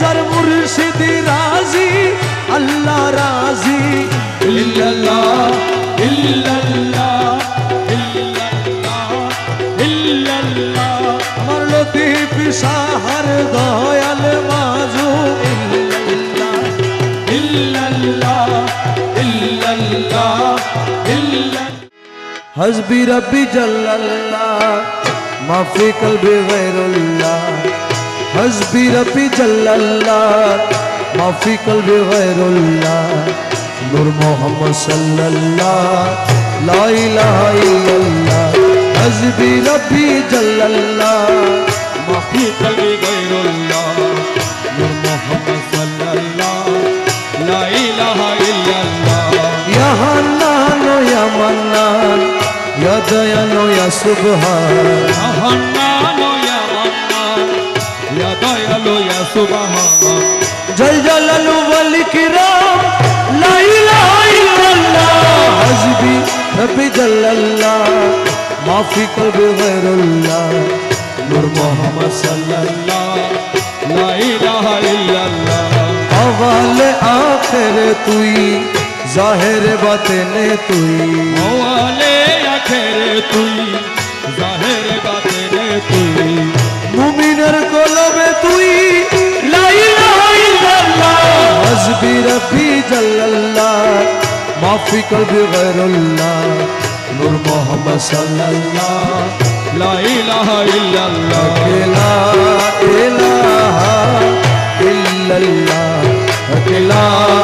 যার মুর্শিদ রাজি, আল্লাহ রাজি। ইল্লাল্লাহ ইল্লাল্লাহ আমার লতিফ সাহার দয়াল মাজু ইল্লাল্লাহ ইল্লাল্লাহ ইল্লাল্লাহ। হসবি রব্বি জাল্লাল্লাহ, মাফি কলবি গায়রুল্লাহ। হসবি রবি জল্লাল্লাহ, মাফি কলবি গায়রুল্লাহ, নূর মোহাম্মদ সাল্লাল্লাহ, লা ইলাহা ইল্লাল্লাহ, হসবি রবি জল্লাল্লাহ, মাফি কলবি গায়রুল্লাহ, নূর মোহাম্মদ সাল্লাল্লাহ, লা ইলাহা ইল্লাল্লাহ। ইয়া হান্নান ইয়া মান্নান, ইয়া দয়ান ইয়া সুবহান। হান্নান ইয়া দয়ালু ইয়া সুবহান। জয় জালাল ওয়াল কিরাম লা ইলাহা ইল্লাল্লাহ হাসবি রব্বি জাল্লাল্লাহ মা ফি কলবি গায়রুল্লাহ নূর মোহাম্মদ সাল্লাল্লাহ লা ইলাহা ইল্লাল্লাহ আওয়ালে আখেরে তুই জাহেরে বাতেনে তুই। ওয়ালে আখেরে তুই হাজার কলমে তুই হসবি রফি জল্লাল্লাহ মাফি কবি গরুল্লাহ নূর মোহাম্মদ সাল্লাল্লাহ। লা ইলাহা ইল্লাল্লাহ লা ইলাহা ইল্লাল্লাহ। লা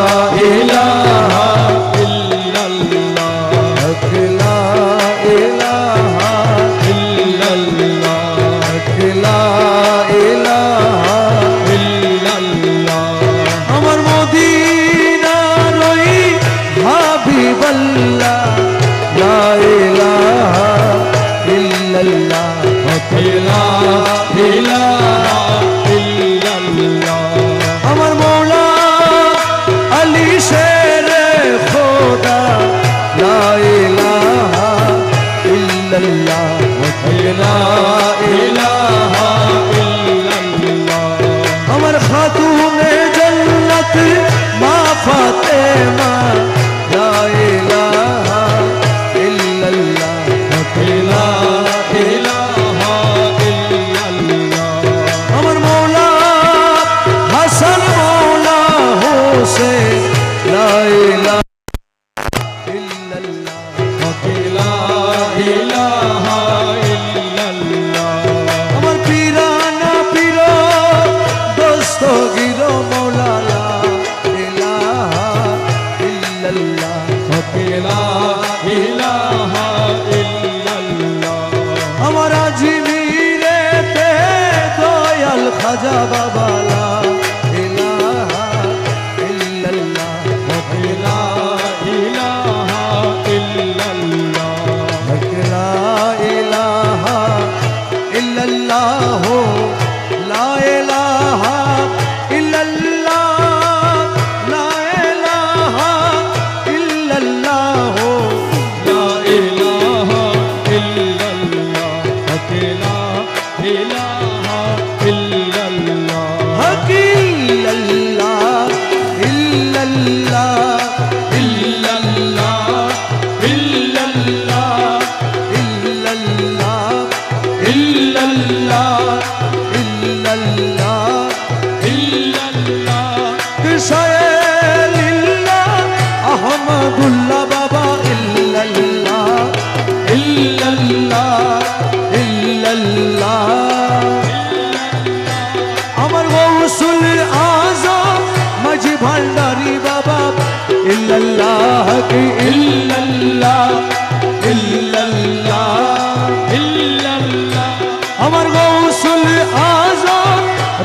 আমার গৌসুল আজম,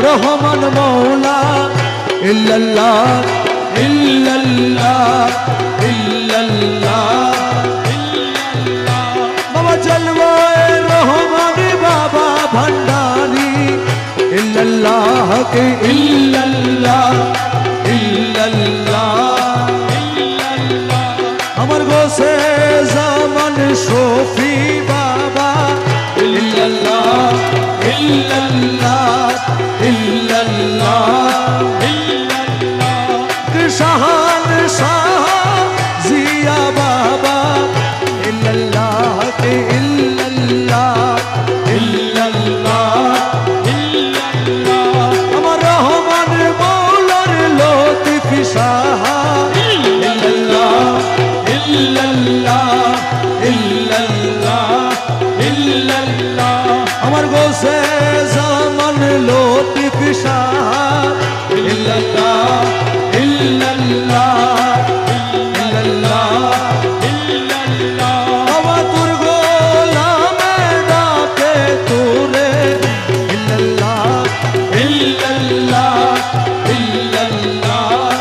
রহমান মৌলা। ইল্লাল্লাহ ইল্লাল্লাহ ইল্লাল্লাহ। বাবা জলওয়ায় রহমান, বাবা ভান্ডারি। ইল্লাল্লাহ ইল্লাল্লাহ ইল্লাল্লাহ। शाहान शाह ارشاد الا الله الا الله الا الله الا الله আমার গোলামে ডাকে তোরে الا الله الا الله الا الله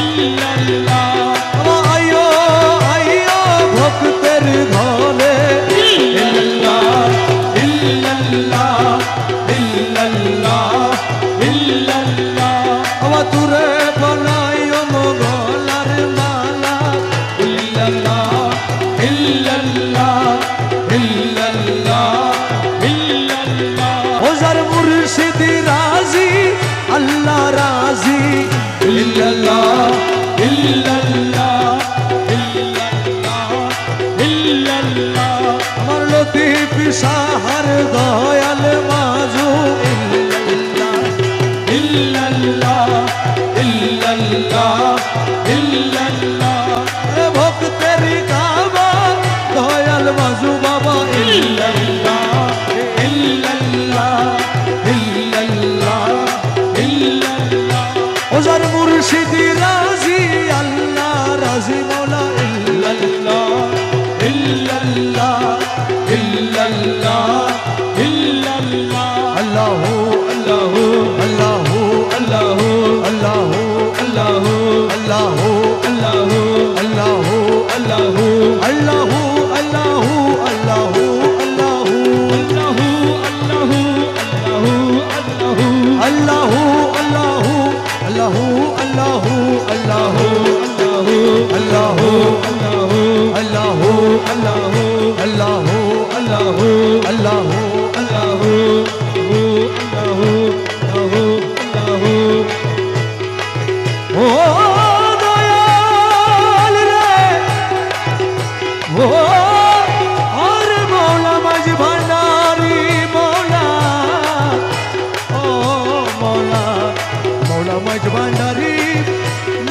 الا الله আয়ো আয়ো ভক্তের ঘরে ইল্লাল্লাহ ইল্লাল্লাহ ইল্লাল্লাহ তুরে মালা। ইল্লাল্লাহ ইল্লাল্লাহ ইল্লাল্লাহ ইল্লাল্লাহ। ওজার মুর্শিদি রাজি আল্লাহ রাজি। ইল্লাল্লাহ ইল্লাল্লাহ ইল্লাল্লাহ ইল্লাল্লাহ। আমার লতিফ সাহার দয়াল রাজি আল্লাহ রাজি মোলা ইল্লাল্লাহ ইল্লাল্লাহ মৌলা মৌলা মাঝ ভান্ডারি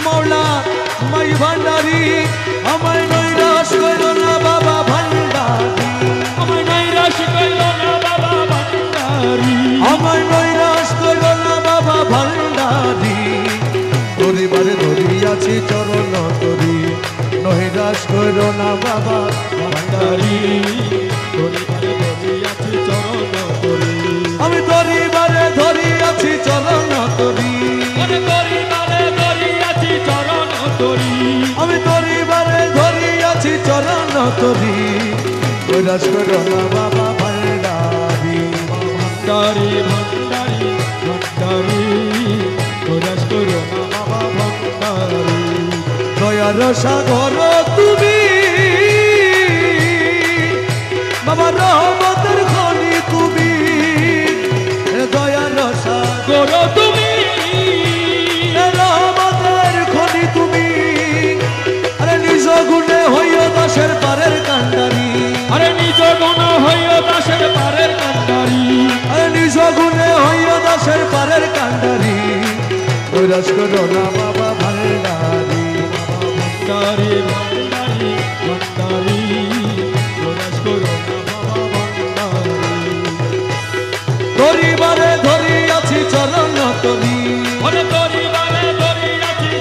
মৌলা মাঝ ভান্ডারি আমায় নৈরাশ করো না বাবা ভান্ডারি। আমায় নৈরাশ কইলো না বাবা ভান্ডারি। আমায় নৈরাশ করো না বাবা ভান্ডারি। ধরিবারে ধরিয়াছি চরণ তরি নৈরাশ করো না বাবা ভান্ডারি। ধরিবারে ধরিয়াছি চরণ ধরিয়াছি চরণ তরি। ধরিবারে ধরিয়াছি চরণ করি আমি ধরিবারে ধরিয়াছি চরণ তরি। নৈরাশ করো না বাবা ভান্ডারি। ভান্ডারি ভান্ডারি ভান্ডারি। ধরাস করো না বাবা ভান্ডারি। দয়ার সাগর তুমি কৈরাস করো না বাবা ভান্ডারি। ভান্ডারি ভান্ডারি ভান্ডারি ধরাস করো না বাবা ভান্ডারি। চরণ তরি।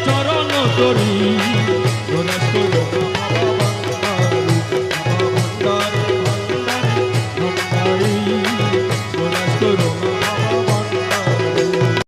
চরণ করি করো